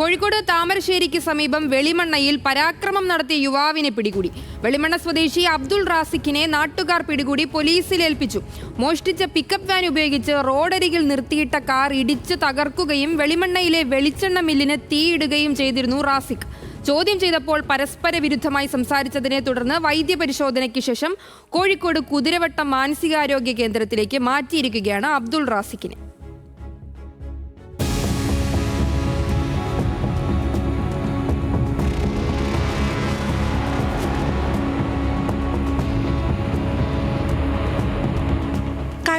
കോഴിക്കോട് താമരശ്ശേരിക്ക് സമീപം വെളിമണ്ണയിൽ പരാക്രമം നടത്തിയ യുവാവിനെ പിടികൂടി. വെളിമണ്ണ സ്വദേശി അബ്ദുൾ റാസിഖിനെ നാട്ടുകാർ പിടികൂടി പോലീസിൽ ഏൽപ്പിച്ചു. മോഷ്ടിച്ച പിക്കപ്പ് വാൻ ഉപയോഗിച്ച് റോഡരികിൽ നിർത്തിയിട്ട കാർ ഇടിച്ച് തകർക്കുകയും വെളിമണ്ണയിലെ വെളിച്ചെണ്ണ മില്ലിന് തീയിടുകയും ചെയ്തിരുന്നു റാസിഖ്. ചോദ്യം ചെയ്തപ്പോൾ പരസ്പര വിരുദ്ധമായി സംസാരിച്ചതിനെ തുടർന്ന് വൈദ്യപരിശോധനയ്ക്ക് ശേഷം കോഴിക്കോട് കുതിരവട്ടം മാനസികാരോഗ്യ കേന്ദ്രത്തിലേക്ക് മാറ്റിയിരിക്കുകയാണ് അബ്ദുൾ റാസിഖിനെ.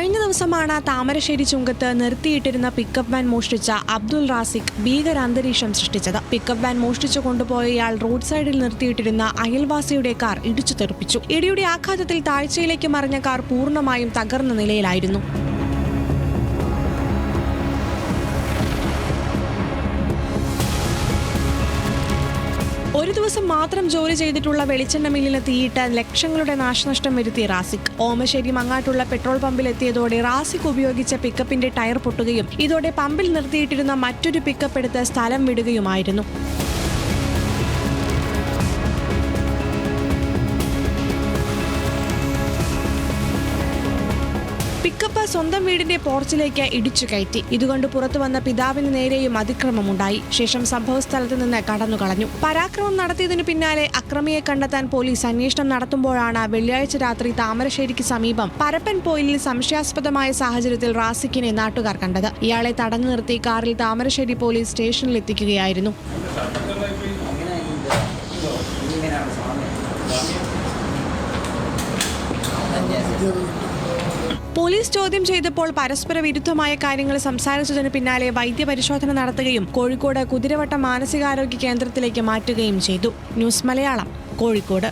കഴിഞ്ഞ ദിവസമാണ് താമരശ്ശേരി ചുങ്കത്ത് നിർത്തിയിട്ടിരുന്ന പിക്കപ്പ് വാൻ മോഷ്ടിച്ച അബ്ദുൾ റാസിഖ് ഭീകര അന്തരീക്ഷം സൃഷ്ടിച്ചത്. പിക്കപ്പ് വാൻ മോഷ്ടിച്ചു കൊണ്ടുപോയ ഇയാൾ റോഡ് സൈഡിൽ നിർത്തിയിട്ടിരുന്ന അയൽവാസിയുടെ കാർ ഇടിച്ചു തെറിപ്പിച്ചു. ഇടിയുടെ ആഘാതത്തിൽ താഴ്ചയിലേക്ക് മറിഞ്ഞ കാർ പൂർണമായും തകർന്ന നിലയിലായിരുന്നു. ഒരു ദിവസം മാത്രം ജോലി ചെയ്തിട്ടുള്ള വെളിച്ചെണ്ണ മില്ലിന് തീയിട്ട് ലക്ഷങ്ങളുടെ നാശനഷ്ടം വരുത്തിയ റാസിക്. ഓമശ്ശേരി മങ്ങാട്ടുള്ള പെട്രോൾ പമ്പിൽ എത്തിയതോടെ റാസിക് ഉപയോഗിച്ച പിക്കപ്പിന്റെ ടയർ പൊട്ടുകയും ഇതോടെ പമ്പിൽ നിർത്തിയിട്ടിരുന്ന മറ്റൊരു പിക്കപ്പ് എടുത്ത് സ്ഥലം വിടുകയുമായിരുന്നു. പിക്കപ്പ് സ്വന്തം വീടിന്റെ പോർച്ചിലേക്ക് ഇടിച്ചു കയറ്റി. ഇതുകൊണ്ട് പുറത്തു വന്ന പിതാവിന് നേരെയും അതിക്രമമുണ്ടായി. ശേഷം സംഭവസ്ഥലത്ത് നിന്ന് കടന്നു കളഞ്ഞു പരാക്രമം നടത്തിയതിനു പിന്നാലെ അക്രമിയെ കണ്ടെത്താൻ പോലീസ് അന്വേഷണം നടത്തുമ്പോഴാണ് വെള്ളിയാഴ്ച രാത്രി താമരശ്ശേരിക്ക് സമീപം പരപ്പൻ പോയിലിൽ സംശയാസ്പദമായ സാഹചര്യത്തിൽ റാസിക്കിനെ നാട്ടുകാർ കണ്ടത്. ഇയാളെ തടഞ്ഞു നിർത്തി കാറിൽ താമരശ്ശേരി പോലീസ് സ്റ്റേഷനിൽ എത്തിക്കുകയായിരുന്നു. പോലീസ് ചോദ്യം ചെയ്തപ്പോൾ പരസ്പര വിരുദ്ധമായ കാര്യങ്ങൾ സംസാരിച്ചതിന് പിന്നാലെ വൈദ്യപരിശോധന നടത്തുകയും കോഴിക്കോട് കുതിരവട്ടം മാനസികാരോഗ്യ കേന്ദ്രത്തിലേക്ക് മാറ്റുകയും ചെയ്തു. ന്യൂസ് മലയാളം കോഴിക്കോട്.